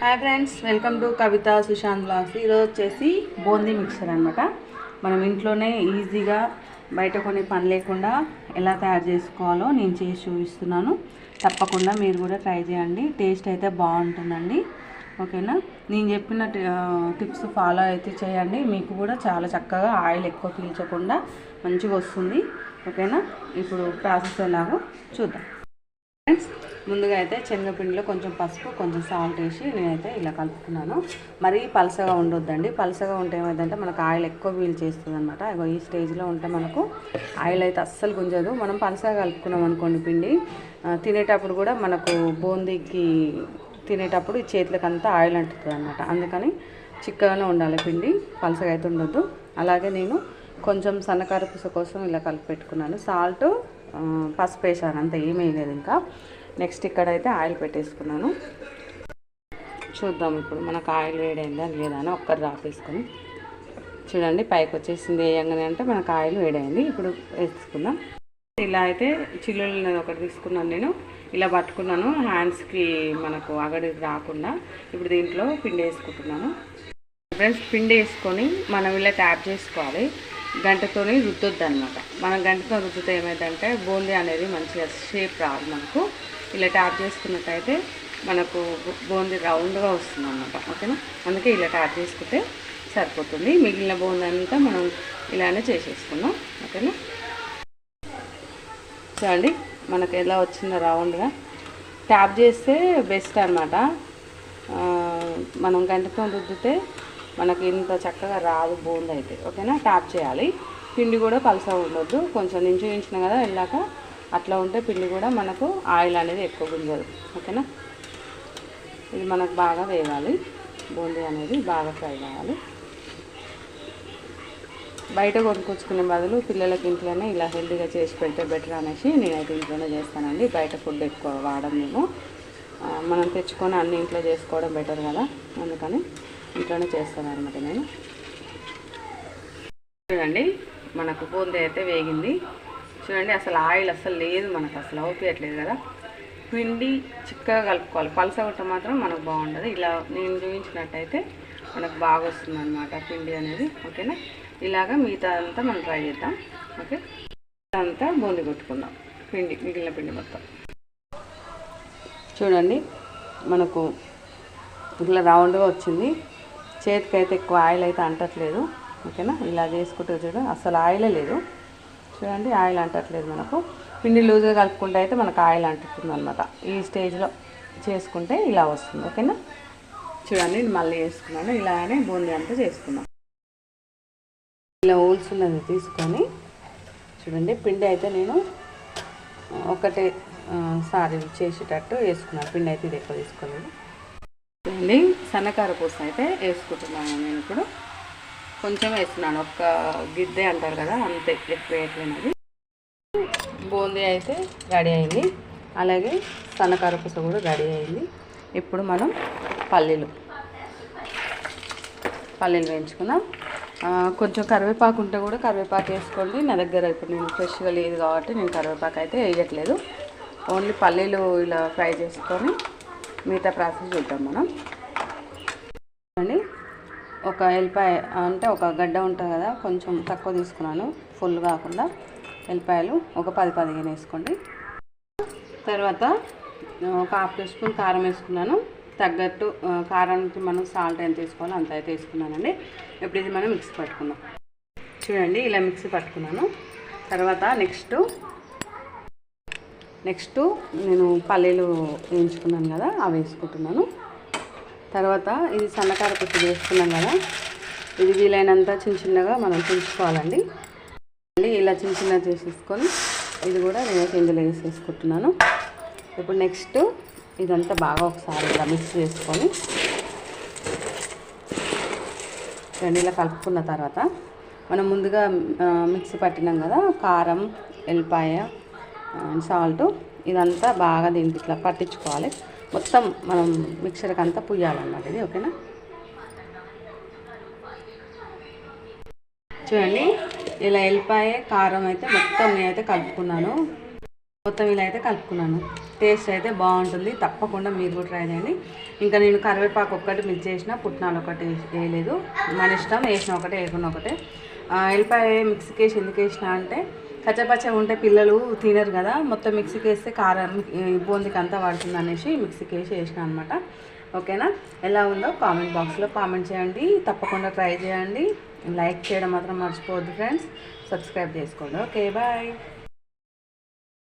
Hi friends welcome to Kavitha Sushant blogs ఈరోజు వచ్చేసి boondi mixer అనమాట మనం ఇంట్లోనే ఈజీగా బయట కొన్ని పని లేకుండా ఎలా తయారు చేసుకోవాలో నేను చేసి చూపిస్తున్నాను. తప్పకుండా మీరు కూడా ట్రై చేయండి. టేస్ట్ అయితే బాగుంటుందండి. ఓకేనా? నేను చెప్పిన టిప్స్ ఫాలో అయితే చేయండి. మీకు కూడా చాలా చక్కగా ఆయిల్ ఎక్కువ పీల్చకుండా మంచిగా వస్తుంది. ఓకేనా? ఇప్పుడు ప్రాసెస్ ఎలాగో చూద్దాం. ఫ్రెండ్స్ ముందుగా అయితే శనగపిండిలో కొంచెం పసుపు కొంచెం సాల్ట్ వేసి నేనైతే ఇలా కలుపుకున్నాను. మరీ పలసగా ఉండొద్దండి. పలసగా ఉంటే ఏమైందంటే మనకు ఆయిల్ ఎక్కువ వీల్ చేస్తుంది అనమాట ఇగో ఈ స్టేజ్లో ఉంటే మనకు ఆయిల్ అయితే అస్సలు గుంజదు. మనం పలసగా కలుపుకున్నాం అనుకోండి పిండి తినేటప్పుడు కూడా మనకు బూందీకి తినేటప్పుడు ఈ చేతులకు అంతా ఆయిల్ అంటుతుంది అనమాట అందుకని చిక్కగానే ఉండాలి పిండి పలసగా అయితే ఉండొద్దు. అలాగే నేను కొంచెం సన్నకార పూస కోసం ఇలా కలిపి పెట్టుకున్నాను. సాల్ట్ పసుపు వేసాను. అంత ఏమీ లేదు ఇంకా. నెక్స్ట్ ఇక్కడైతే ఆయిల్ పెట్టేసుకున్నాను. చూద్దాం ఇప్పుడు మనకు ఆయిల్ వేడైందా లేదా అని ఒక్కరు రాపేసుకొని. చూడండి పైకి వచ్చేసింది వేయంగానే అంటే మనకు ఆయిల్ వేడైంది. ఇప్పుడు వేసుకుందాం. ఇలా అయితే చిల్లులు ఒకటి తీసుకున్నాను నేను. ఇలా పట్టుకున్నాను. హ్యాండ్స్కి మనకు అగడి రాకుండా ఇప్పుడు దీంట్లో పిండి వేసుకుంటున్నాను. ఫ్రెండ్స్ పిండి వేసుకొని మనం ఇలా ట్యాప్ చేసుకోవాలి. గంటతోని రుద్దొద్దు అనమాట మనం గంటతో రుద్దితే ఏమైందంటే బూందీ అనేది మంచిగా షేప్ రాదు మనకు. ఇలా ట్యాప్ చేసుకున్నట్టయితే మనకు బూందీ రౌండ్గా వస్తుంది అనమాట ఓకేనా? అందుకే ఇలా ట్యాప్ చేసుకుంటే సరిపోతుంది. మిగిలిన బూందీ అంతా మనం ఇలానే చేసేసుకున్నాం. ఓకేనా? చూడండి మనకు ఎలా వచ్చిందో రౌండ్గా. ట్యాప్ చేస్తే బెస్ట్ అనమాట మనం గంటతో రుద్దితే మనకి ఇంత చక్కగా రాదు బూంది అయితే. ఓకేనా? ట్యాప్ చేయాలి. పిండి కూడా పలసగా ఉండొద్దు. కొంచెం నించు నించిన కదా వెళ్ళాక అట్లా ఉంటే పిండి కూడా మనకు ఆయిల్ అనేది ఎక్కువ గుంజదు. ఓకేనా? ఇది మనకు బాగా వేగాలి. బూందీ అనేది బాగా ఫ్రై కావాలి. బయట కొనుక్కొచ్చుకునే బదులు పిల్లలకి ఇంట్లోనే ఇలా హెల్దీగా చేసి పెడితే బెటర్ అనేసి నేనైతే ఇంట్లోనే చేస్తానండి. బయట ఫుడ్ ఎక్కువ వాడము మేము. మనం తెచ్చుకొని అన్ని ఇంట్లో చేసుకోవడం బెటర్ కదా అందుకని. ఇంట్లోనే చేస్తాను అనమాట నేను. చూడండి మనకు బూందీ అయితే వేగింది. చూడండి అసలు ఆయిల్ అసలు లేదు మనకు అసలు అవుపించట్లేదు కదా. పిండి చిక్కగా కలుపుకోవాలి. పలసగొట్ట మాత్రం మనకు బాగుంటుంది ఇలా నేను చూపించినట్టయితే మనకు బాగా వస్తుంది అనమాట పిండి అనేది. ఓకేనా? ఇలాగా మిగతా అంతా మనం ట్రై చేద్దాం. ఓకే? అంతా బూందీ కొట్టుకుందాం. పిండి మిగిలిన పిండి మొత్తం. చూడండి మనకు ఇట్లా రౌండ్గా వచ్చింది. చేతికైతే ఎక్కువ ఆయిల్ అయితే అంటట్లేదు. ఓకేనా? ఇలా చేసుకుంటే చూడండి అసలు ఆయిలే లేదు. చూడండి ఆయిల్ అంటట్లేదు మనకు. పిండి లూజ్గా కలుపుకుంటే అయితే మనకు ఆయిల్ అంటుతుంది అనమాట ఈ స్టేజ్లో చేసుకుంటే ఇలా వస్తుంది. ఓకేనా? చూడండి నేను మళ్ళీ వేసుకున్నాను ఇలానే బూందీ అంతా చేసుకున్నాం ఇలా హోల్స్ ఉన్నది తీసుకొని చూడండి పిండి అయితే నేను ఒకటే సారి సారీ చేసేటట్టు వేసుకున్నాను. పిండి అయితే ఇది ఎక్కువ తీసుకోలేదు. చూడండి సన్నకార పూస అయితే వేసుకుంటున్నాను నేను ఇప్పుడు. కొంచెం వేస్తున్నాను. ఒక్క గిద్దె అంటారు కదా అంతే. ఎక్కువ వేయట్లేదు బూందీ అయితే రెడీ అయింది. అలాగే సన్నకార పూస కూడా రెడీ అయింది. ఇప్పుడు మనం పల్లీలు. పల్లీలు వేయించుకుందాం. కొంచెం కరివేపాకు ఉంటే కూడా కరివేపాకు వేసుకోండి. నా దగ్గర ఇప్పుడు నేను ఫ్రెష్గా లేదు కాబట్టి నేను కరివేపాకు అయితే వేయట్లేదు. ఓన్లీ పల్లీలు ఇలా ఫ్రై చేసుకొని మిగతా ప్రాసెస్ చూద్దాం మనం. ఒక ఎల్లిపాయ అంటే ఒక గడ్డ ఉంటుంది కదా కొంచెం తక్కువ తీసుకున్నాను ఫుల్ కాకుండా ఎల్లిపాయలు ఒక పది పదిహేను వేసుకోండి. తర్వాత ఒక హాఫ్ టీ స్పూన్ కారం వేసుకున్నాను. తగ్గట్టు కారానికి మనం సాల్ట్ ఎంత వేసుకోవాలో అంత అయితే వేసుకున్నానండి. ఇప్పుడు ఇది మనం మిక్సీ పట్టుకుందాం. చూడండి ఇలా మిక్సీ పట్టుకున్నాను. తర్వాత నెక్స్ట్ నెక్స్ట్ నేను పల్లీలు వేయించుకున్నాను కదా అవి వేసుకుంటున్నాను. తర్వాత ఇది సన్నకార పుట్టి వేసుకున్నాం కదా. ఇది వీలైనంత చిన్న చిన్నగా మనం తుంచుకోవాలండి. మళ్ళీ ఇలా చిన్న చిన్నగా చేసేసుకొని ఇది కూడా నేను ఇందులో వేసేసుకుంటున్నాను. ఇప్పుడు నెక్స్ట్ ఇదంతా బాగా ఒకసారి ఇలా మిక్స్ చేసుకొని రెండు ఇలా కలుపుకున్న తర్వాత మనం ముందుగా మిక్సీ పట్టినాం కదా కారం ఎల్లిపాయ సాల్ట్ ఇదంతా బాగా దీనికి ఇట్లా పట్టించుకోవాలి. మొత్తం మనం మిక్సర్కి అంతా పుయ్యాలన్నమాట ఇది ఓకేనా? చూడండి ఇలా ఎల్లిపాయ కారం అయితే మొత్తం నేనైతే కలుపుకున్నాను. మొత్తం ఇలా అయితే కలుపుకున్నాను. టేస్ట్ అయితే బాగుంటుంది తప్పకుండా మీరు కూడా ట్రై చేయండి. ఇంకా నేను కరివేపాకు ఒక్కటి మిక్స్ చేసిన పుట్నాలు ఒకటి వేయలేదు. మన ఇష్టం వేసిన ఒకటే వేయకుండా ఒకటే. ఆ, మిక్స్కి వేసి ఎందుకు వేసిన అంటే కచ్చపచ్చగా ఉంటే పిల్లలు తినరు కదా మొత్తం మిక్సీకి వేస్తే కారం బూందికి అంతా పడుతుంది అనేసి మిక్సీకి వేసి వేసిన అనమాట ఓకేనా? ఎలా ఉందో కామెంట్ బాక్స్లో కామెంట్ చేయండి. తప్పకుండా ట్రై చేయండి. లైక్ చేయడం మాత్రం మర్చిపోవద్దు ఫ్రెండ్స్. సబ్స్క్రైబ్ చేసుకోండి. Okay bye.